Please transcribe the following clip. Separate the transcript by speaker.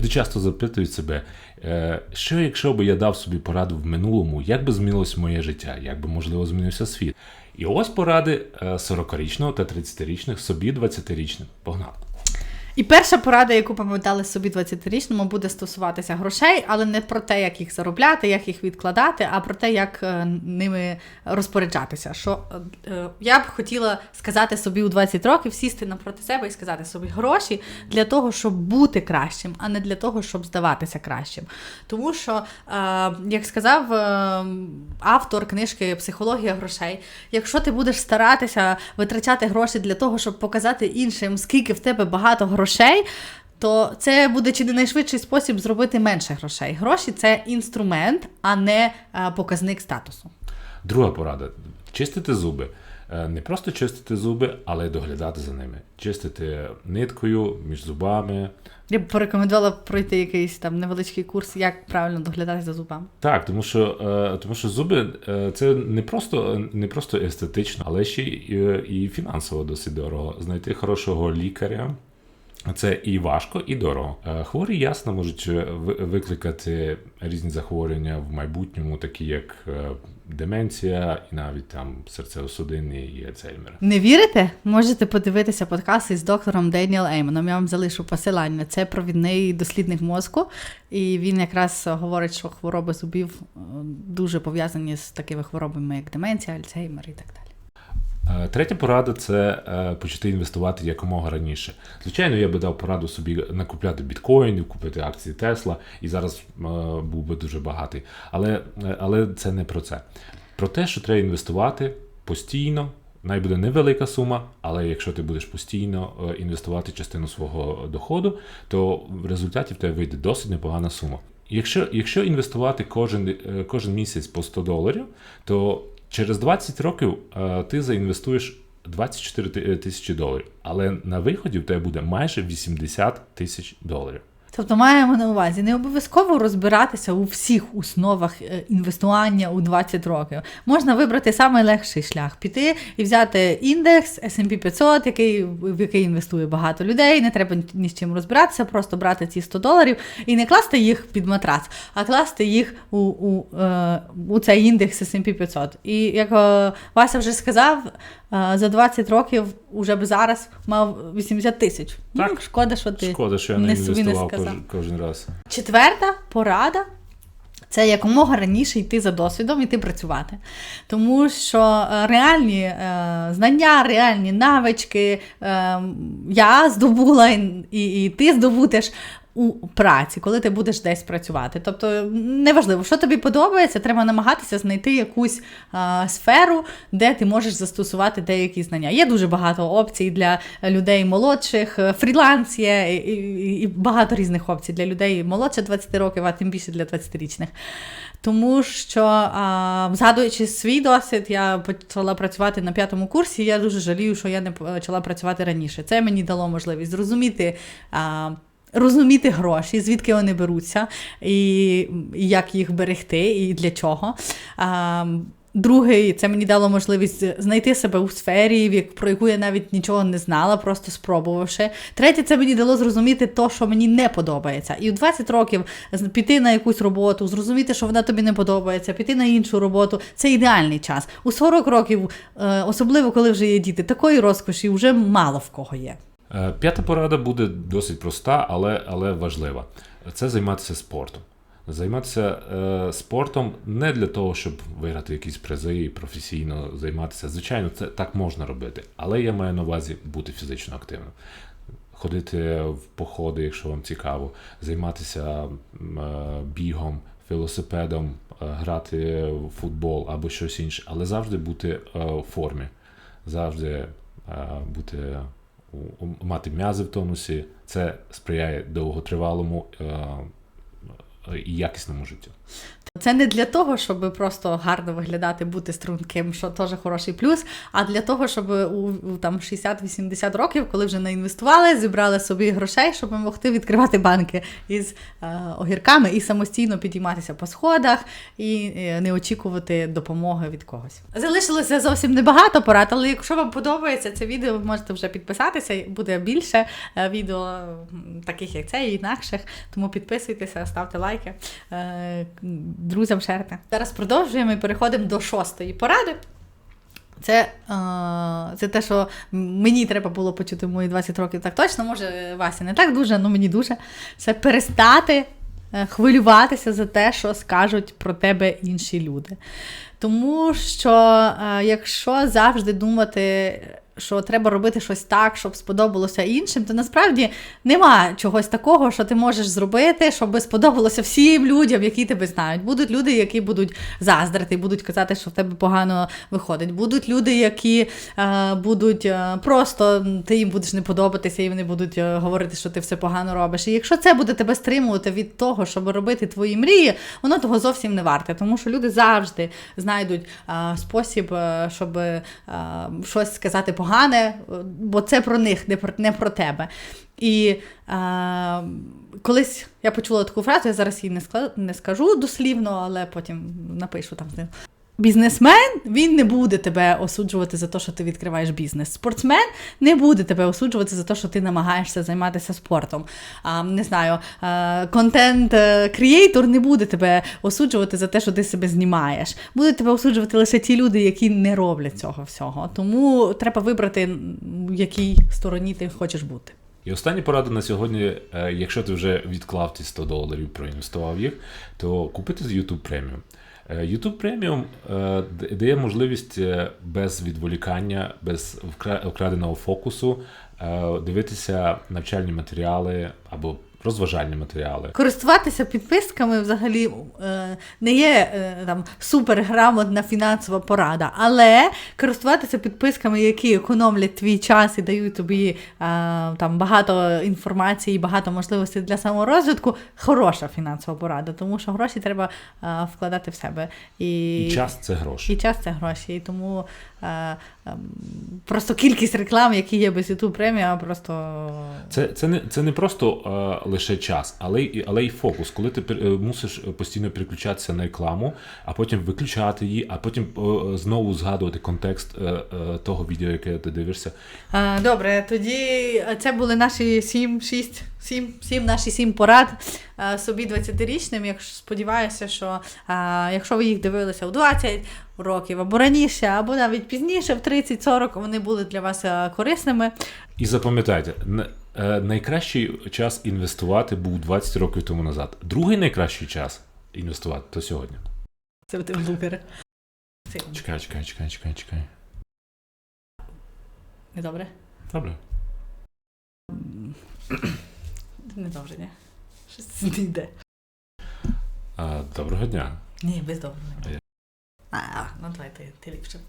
Speaker 1: Люди часто запитують себе, е, що якщо би я дав собі пораду в минулому, як би змінилось моє життя, як би можливо змінився світ. І ось поради 40-річного та 30-річних собі 20-річним. Погнали!
Speaker 2: І перша порада, яку ми дали собі 20-річному, буде стосуватися грошей, але не про те, як їх заробляти, як їх відкладати, а про те, як е, ними розпоряджатися. Що е, я б хотіла сказати собі у 20 років, сісти напроти себе і сказати собі гроші для того, щоб бути кращим, а не для того, щоб здаватися кращим. Тому що, е, як сказав автор книжки Психологія грошей, якщо ти будеш старатися витрачати гроші для того, щоб показати іншим, скільки в тебе багато грошей грошей, то це буде чи не найшвидший спосіб зробити менше грошей. Гроші це інструмент, а не е, показник статусу.
Speaker 1: Друга порада: чистити зуби. Е, не просто чистити зуби, але й доглядати за ними. Чистити ниткою між зубами.
Speaker 2: Я б порекомендувала пройти якийсь там невеличкий курс, як правильно доглядати за зубами.
Speaker 1: Так, тому що е, тому що зуби це не просто не просто естетично, але ще й і фінансово досить дорого. Знайти хорошого лікаря. Це і важко, і дорого. Е, хворі ясно можуть е, викликати різні захворювання в майбутньому, такі як е, деменція, і навіть там серцево-судинний і Альцгеймер.
Speaker 2: Не вірите? Можете подивитися подкаст із доктором Деніел Еймоном. Я вам залишу посилання. Це провідний дослідник мозку, і він якраз говорить, що хвороби зубів дуже пов'язані з такими хворобами, як деменція, Альцгеймер і так далі.
Speaker 1: Е, третя порада це е, почати інвестувати якомога раніше. Звичайно, я би дав пораду собі накупляти біткоїнів, купити акції Тесла, і зараз е, був би дуже багатий. Але, Але це не про це. Про те, що треба інвестувати постійно. Най буде невелика сума, але якщо ти будеш постійно інвестувати частину свого доходу, то в результаті в тебе вийде досить непогана сума. Якщо якщо інвестувати кожен кожен місяць по 100 доларів, то Через 20 років е, ти заінвестуєш 24 тисячі доларів, але на виході в тебе буде майже 80 тисяч доларів.
Speaker 2: Тобто маємо на увазі не обов'язково розбиратися у всіх основах е, інвестування у 20 років. Можна вибрати найлегший шлях, піти і взяти індекс S&P 500, який, в який інвестує багато людей. Не треба ні з чим розбиратися, просто брати ці 100 доларів і не класти їх під матрац, а класти їх у у, е, у цей індекс S&P 500. І як е, Вася вже сказав, за 20 років уже б зараз мав 80 тисяч. Ну, так. Ну, Шкода, що ти
Speaker 1: Шкода, що я не, не інвестував кожен, кожен раз.
Speaker 2: Четверта порада. Це якомога раніше йти за досвідом, іти працювати. Тому що е, реальні е, знання, реальні навички е, я здобула, і, і ти здобудеш у праці, коли ти будеш десь працювати. Тобто, неважливо, що тобі подобається, треба намагатися знайти якусь а, сферу, де ти можеш застосувати деякі знання. Є дуже багато опцій для людей молодших, фріланс є і, і, і багато різних опцій для людей молодше 20 років, а тим більше для 20-річних. Тому що, а, згадуючи свій досвід, я почала працювати на п'ятому курсі. Я дуже жалію, що я не почала працювати раніше. Це мені дало можливість зрозуміти. А, Розуміти гроші, звідки вони беруться, і як їх берегти, і для чого. А, Другий, це мені дало можливість знайти себе у сфері, про яку я навіть нічого не знала, просто спробувавши. Третє, це мені дало зрозуміти то, що мені не подобається. І в 20 років піти на якусь роботу, зрозуміти, що вона тобі не подобається, піти на іншу роботу це ідеальний час. У 40 років, е, особливо коли вже є діти, такої розкоші вже мало в кого є.
Speaker 1: Е, п'ята порада буде досить проста, але але важлива. Це займатися спортом. Займатися е, спортом не для того, щоб виграти якісь призи і професійно займатися. Звичайно, це так можна робити, але я маю на увазі бути фізично активним. Ходити в походи, якщо вам цікаво, займатися е, бігом, велосипедом, е, грати в футбол або щось інше, але завжди бути е, в формі, завжди е, бути мати м'язи в тонусі, це сприяє довготривалому е, і якісному життю.
Speaker 2: Це не для того, щоб просто гарно виглядати, бути струнким, що теж хороший плюс, а для того, щоб у, там 60-80 років, коли вже наінвестували, зібрали собі грошей, щоб могти відкривати банки із е, огірками і самостійно підійматися по сходах і е, не очікувати допомоги від когось. Залишилося зовсім небагато порад, але якщо вам подобається це відео, ви можете вже підписатися. Буде більше е, відео таких, як це, і інакших. Тому підписуйтеся, ставте лайки, е, друзям шерте. Зараз продовжуємо і переходимо до шостої поради. Це, е, це те, що мені треба було почути в мої 20 років так точно. Може, Вася не так дуже, але мені дуже. Це перестати е, хвилюватися за те, що скажуть про тебе інші люди. Тому що е, якщо завжди думати, що треба робити щось так, щоб сподобалося іншим, то насправді нема чогось такого, що ти можеш зробити, щоб сподобалося всім людям, які тебе знають. Будуть люди, які будуть заздрити, будуть казати, що в тебе погано виходить. Будуть люди, які е, будуть е, просто ти їм будеш не подобатися, і вони будуть е, говорити, що ти все погано робиш. І якщо це буде тебе стримувати від того, щоб робити твої мрії, воно того зовсім не варте, тому що люди завжди знайдуть е, спосіб, е, щоб е, щось сказати погане, бо це про них, не про, не про тебе. І е, колись я почула таку фразу, я зараз її не, скажу дослівно, але потім напишу там. знизу. Бізнесмен він не буде тебе осуджувати за те, що ти відкриваєш бізнес. Спортсмен не буде тебе осуджувати за те, що ти намагаєшся займатися спортом. А, не знаю, контент креатор не буде тебе осуджувати за те, що ти себе знімаєш. Будуть тебе осуджувати лише ті люди, які не роблять цього всього. Тому треба вибрати, в якій стороні ти хочеш бути.
Speaker 1: І остання порада на сьогодні: е, якщо ти вже відклав ті 100 доларів, проінвестував їх, то купити YouTube Premium. Е, YouTube Premium е, дає можливість е, без відволікання, без вкраденого фокусу дивитися навчальні матеріали або розважальні матеріали.
Speaker 2: Користуватися підписками взагалі е, не є е, там суперграмотна фінансова порада, але користуватися підписками, які економлять твій час і дають тобі е, там багато інформації, багато можливостей для саморозвитку, хороша фінансова порада, тому що гроші треба вкладати в себе. І,
Speaker 1: І час це гроші.
Speaker 2: і час це гроші. І тому ем, просто кількість реклам, які є без YouTube преміа, просто
Speaker 1: Це, це, не, це не просто лише час, але й, але й фокус. Коли ти е, мусиш постійно переключатися на рекламу, а потім виключати її, а потім е, знову згадувати контекст е, е, того відео, яке ти дивишся.
Speaker 2: Добре, тоді е, це були наші сім, шість, сім, сім наші сім порад собі 20-річним. Якщо сподіваюся, що а, якщо ви їх дивилися у 20 років або раніше, або навіть пізніше, в 30-40, вони були для вас корисними.
Speaker 1: І запам'ятайте, е, найкращий час інвестувати був 20 років тому назад. Другий найкращий час інвестувати то сьогодні.
Speaker 2: Це в тим блупери.
Speaker 1: Чекай, чекай, чекай, чекай, чекай.
Speaker 2: не добре.
Speaker 1: Добре.
Speaker 2: Не добре, ні. Щось не йде.
Speaker 1: А, доброго дня.
Speaker 2: Ні, без
Speaker 1: я-
Speaker 2: А, ну давай ти, ти ліпше.